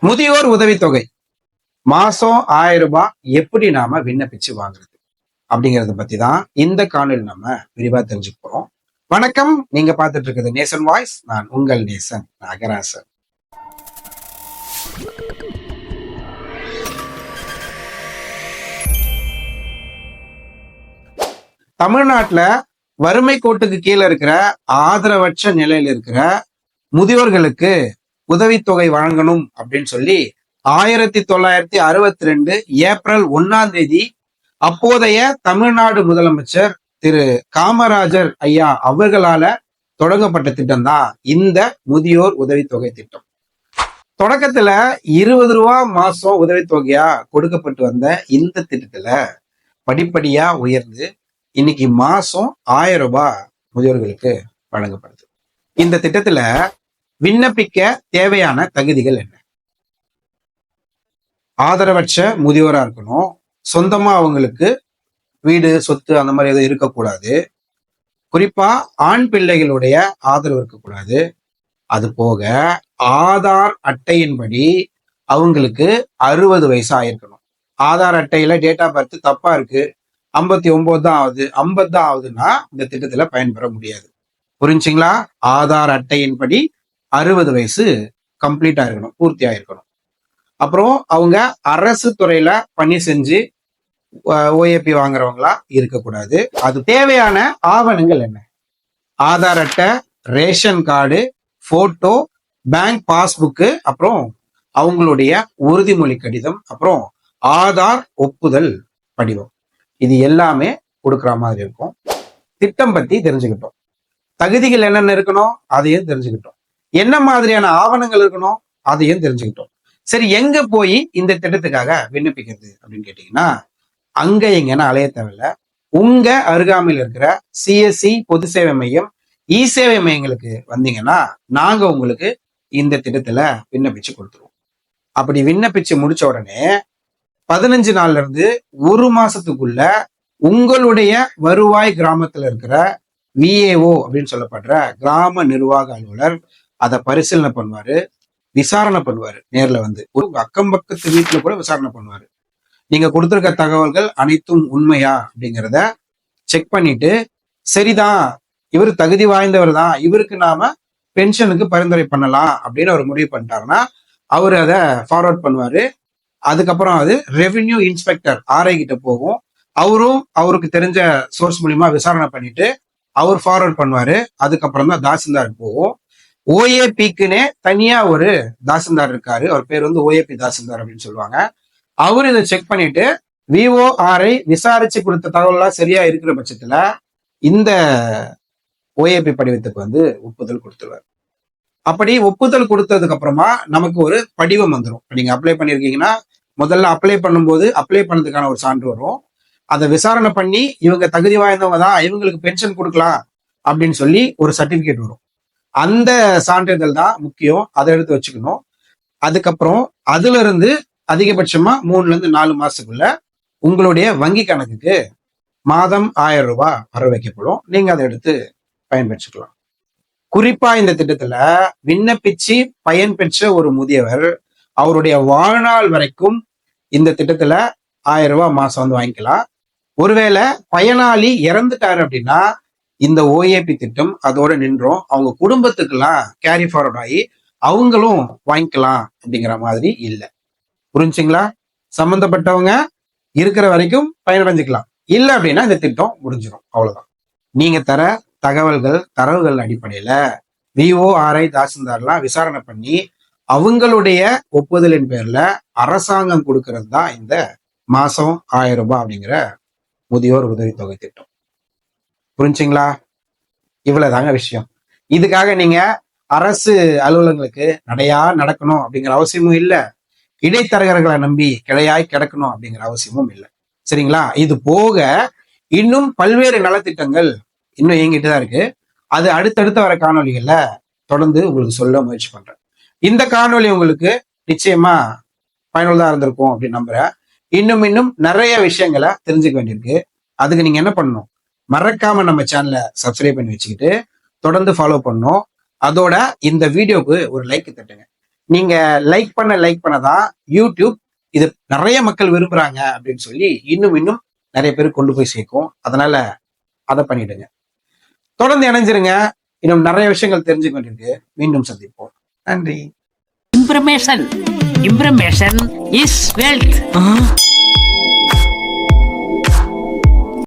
முதியோர் உதவித்தொகை. மாசம் ஆயிரம் ரூபாய் எப்படி நாம விண்ணப்பிச்சு வாங்குறது? அப்படிங்கறத பத்தி தான் இந்த காணொலி நம்ம விரிவா தெரிஞ்சுக்க போறோம். வணக்கம். நீங்க பாத்துட்டு இருக்கிறது நேசன் வாய்ஸ். நான் உங்கள் நேசன் நாகராசன். தமிழ்நாட்டுல வறுமை கோட்டுக்கு கீழே இருக்கிற ஆதரவற்ற நிலையில இருக்கிற முதியோர்களுக்கு உதவித்தொகை வழங்கணும் அப்படின்னு சொல்லி ஆயிரத்தி தொள்ளாயிரத்தி அறுபத்தி ரெண்டு ஏப்ரல் ஒன்னாம் தேதி அப்போதைய தமிழ்நாடு முதலமைச்சர் திரு காமராஜர் ஐயா அவர்களால தொடங்கப்பட்ட திட்டம் தான் இந்த முதியோர் உதவித்தொகை திட்டம். தொடக்கத்துல இருபது ரூபா மாசம் உதவித்தொகையா கொடுக்கப்பட்டு வந்த இந்த திட்டத்துல படிப்படியா உயர்ந்து இன்னைக்கு மாசம் ஆயிரம் ரூபாய் முதியோர்களுக்கு வழங்கப்படுது. இந்த திட்டத்துல விண்ணப்பிக்க தேவையான தகுதிகள் என்ன? ஆதரவற்ற முதியோரா இருக்கணும். சொந்தமா அவங்களுக்கு வீடு சொத்து அந்த மாதிரி எதுவும் இருக்கக்கூடாது. குறிப்பா ஆண் பிள்ளைகளுடைய ஆதரவு இருக்கக்கூடாது. அது போக ஆதார் அட்டையின்படி அவங்களுக்கு அறுபது வயசு ஆயிருக்கணும். ஆதார் அட்டையில டேட் ஆஃப் பர்த் தப்பா இருக்கு. ஐம்பத்தி ஒன்பது தான் ஆகுது. ஐம்பது தான் ஆகுதுன்னா இந்த திட்டத்துல பயன்பெற முடியாது. புரிஞ்சுங்களா? ஆதார் அட்டையின்படி அறுபது வயசு கம்ப்ளீட் ஆயிருக்கணும் பூர்த்தி ஆயிருக்கணும். அப்புறம் அவங்க அரசு துறையில பணி செஞ்சு ஓஏபி வாங்குறவங்களா இருக்கக்கூடாது. அது தேவையான ஆவணங்கள் என்ன? ஆதார் அட்டை ration card photo bank passbook அப்புறம் அவங்களுடைய உறுதிமொழி கடிதம் அப்புறம் ஆதார் ஒப்புதல் படிவம். இது எல்லாமே கொடுக்குற மாதிரி இருக்கும். திட்டம் பத்தி தெரிஞ்சுக்கிட்டோம். தகுதிகள் என்னென்ன இருக்கணும் அதையும் தெரிஞ்சுக்கிட்டோம். என்ன மாதிரியான ஆவணங்கள் இருக்கணும் அதையும் தெரிஞ்சுக்கிட்டோம். சரி எங்க போய் இந்த திட்டத்துக்காக விண்ணப்பிக்கிறது அப்படின்னு கேட்டீங்கன்னா அங்க எங்கன்னா அலைய தேவையில்ல. உங்க அருகாமையில் இருக்கிற சிஎஸ்சி பொது சேவை மையம் இ சேவை மையங்களுக்கு வந்தீங்கன்னா நாங்க உங்களுக்கு இந்த திட்டத்துல விண்ணப்பிச்சு கொடுத்துருவோம். அப்படி விண்ணப்பிச்சு முடிச்ச உடனே பதினஞ்சு நாள்ல இருந்து ஒரு மாசத்துக்குள்ள உங்களுடைய வருவாய் கிராமத்துல இருக்கிற விஏஓ அப்படின்னு சொல்லப்படுற கிராம நிர்வாக அலுவலர் அதை பரிசீலனை பண்ணுவாரு விசாரணை பண்ணுவாரு நேர்ல வந்து. ஒரு அக்கம் பக்கத்து வீட்டுல கூட விசாரணை பண்ணுவாரு. நீங்க கொடுத்துருக்க தகவல்கள் அனைத்தும் உண்மையா அப்படிங்கிறத செக் பண்ணிட்டு சரிதான் இவர் தகுதி வாய்ந்தவர் தான் இவருக்கு நாம பென்ஷனுக்கு பரிந்துரை பண்ணலாம் அப்படின்னு அவர் முடிவு பண்ணிட்டாருன்னா அவர் அதை ஃபார்வர்ட் பண்ணுவாரு. அதுக்கப்புறம் அது ரெவென்யூ இன்ஸ்பெக்டர் ஆர்ஐ கிட்ட போகும். அவரும் அவருக்கு தெரிஞ்ச சோர்ஸ் மூலியமா விசாரணை பண்ணிட்டு அவர் ஃபார்வர்ட் பண்ணுவாரு. அதுக்கப்புறம் தான் தாசில்தாருக்கு போகும். ஓஏபிக்குன்னே தனியா ஒரு தாசில்தார் இருக்காரு. அவர் பேர் வந்து ஓஏபி தாசில்தார் அப்படின்னு சொல்லுவாங்க. அவர் இதை செக் பண்ணிட்டு விஓஆரை விசாரிச்சு கொடுத்த தகவல்லாம் சரியா இருக்கிற பட்சத்துல இந்த ஓஏபி படிவத்துக்கு வந்து ஒப்புதல் கொடுத்துருவார். அப்படி ஒப்புதல் கொடுத்ததுக்கு அப்புறமா நமக்கு ஒரு படிவம் வந்துடும் நீங்க அப்ளை பண்ணிருக்கீங்கன்னா முதல்ல அப்ளை பண்ணும்போது அப்ளை பண்ணதுக்கான ஒரு சான்று வரும். அதை விசாரணை பண்ணி இவங்க தகுதி வாய்ந்தவங்க தான் இவங்களுக்கு பென்ஷன் கொடுக்கலாம் அப்படின்னு சொல்லி ஒரு சர்டிபிகேட் வரும். அந்த சான்றிதழ் தான் முக்கியம். அதை எடுத்து வச்சுக்கணும். அதுக்கப்புறம் அதுல இருந்து அதிகபட்சமா மூணுல இருந்து நாலு மாசத்துக்குள்ள உங்களுடைய வங்கி கணக்குக்கு மாதம் ஆயிரம் ரூபாய் வர வைக்கப்படும் நீங்க அதை எடுத்து பயன்பெற்றுக்கலாம். குறிப்பா இந்த திட்டத்துல விண்ணப்பிச்சு பயன்பெற்ற ஒரு முதியவர் அவருடைய வாழ்நாள் வரைக்கும் இந்த திட்டத்துல ஆயிரம் ரூபாய் மாசம் வந்து வாங்கிக்கலாம். ஒருவேளை பயனாளி இறந்துட்டாரு அப்படின்னா இந்த ஓஏபி திட்டம் அதோட நின்றோம். அவங்க குடும்பத்துக்கெல்லாம் கேரி ஃபார்வர்ட் ஆகி அவங்களும் வாங்கிக்கலாம் அப்படிங்கிற மாதிரி இல்லை. புரிஞ்சுங்களா? சம்பந்தப்பட்டவங்க இருக்கிற வரைக்கும் பயனடைஞ்சுக்கலாம். இல்லை அப்படின்னா இந்த திட்டம் முடிஞ்சிடும் அவ்வளவுதான். நீங்க தர தகவல்கள் தரவுகள் அடிப்படையில விஓஆர்ஐ தாசில்தார்லாம் விசாரணை பண்ணி அவங்களுடைய ஒப்புதலின் பேர்ல அரசாங்கம் கொடுக்கறது தான் இந்த மாசம் ஆயிரம் ரூபாய் அப்படிங்கிற முதியோர் உதவித்தொகை திட்டம். புரிஞ்சுங்களா? இவ்வளவுதாங்க விஷயம். இதுக்காக நீங்க அரசு அலுவலகங்களுக்கு நடையா நடக்கணும் அப்படிங்கிற அவசியமும் இல்லை. இடைத்தரகர்களை நம்பி கிளையாய் கிடக்கணும் அப்படிங்கிற அவசியமும் இல்லை. சரிங்களா? இது போக இன்னும் பல்வேறு நலத்திட்டங்கள் இன்னும் இயங்கிட்டு தான் இருக்கு. அது அடுத்தடுத்த வர காணொலிகள்ல தொடர்ந்து உங்களுக்கு சொல்ல முயற்சி பண்றேன். இந்த காணொலி உங்களுக்கு நிச்சயமா பயனுள்ளதா இருந்திருக்கும் அப்படின்னு நம்புறேன். இன்னும் இன்னும் நிறைய விஷயங்களை தெரிஞ்சுக்க வேண்டியிருக்கு. அதுக்கு நீங்க என்ன பண்ணணும்? மறக்காம நம்ம சேனலை சப்ஸ்கிரைப் பண்ணி வச்சுக்கிட்டு தொடர்ந்து ஃபாலோ பண்ணணும். அதோட இந்த வீடியோக்கு ஒரு லைக் தட்டுங்க. நீங்க லைக் பண்ண லைக் பண்ணதான் யூடியூப் இது நிறைய மக்கள் விரும்புறாங்க அப்படின்னு சொல்லி இன்னும் இன்னும் நிறைய பேர் கொண்டு போய் சேர்க்கும். அதனால அதை பண்ணிடுங்க. தொடர்ந்து இணைஞ்சிருங்க. இன்னும் நிறைய விஷயங்கள் தெரிஞ்சுக்க வேண்டியிருக்கு. மீண்டும் சந்திப்போம். நன்றி. Information. Information is wealth.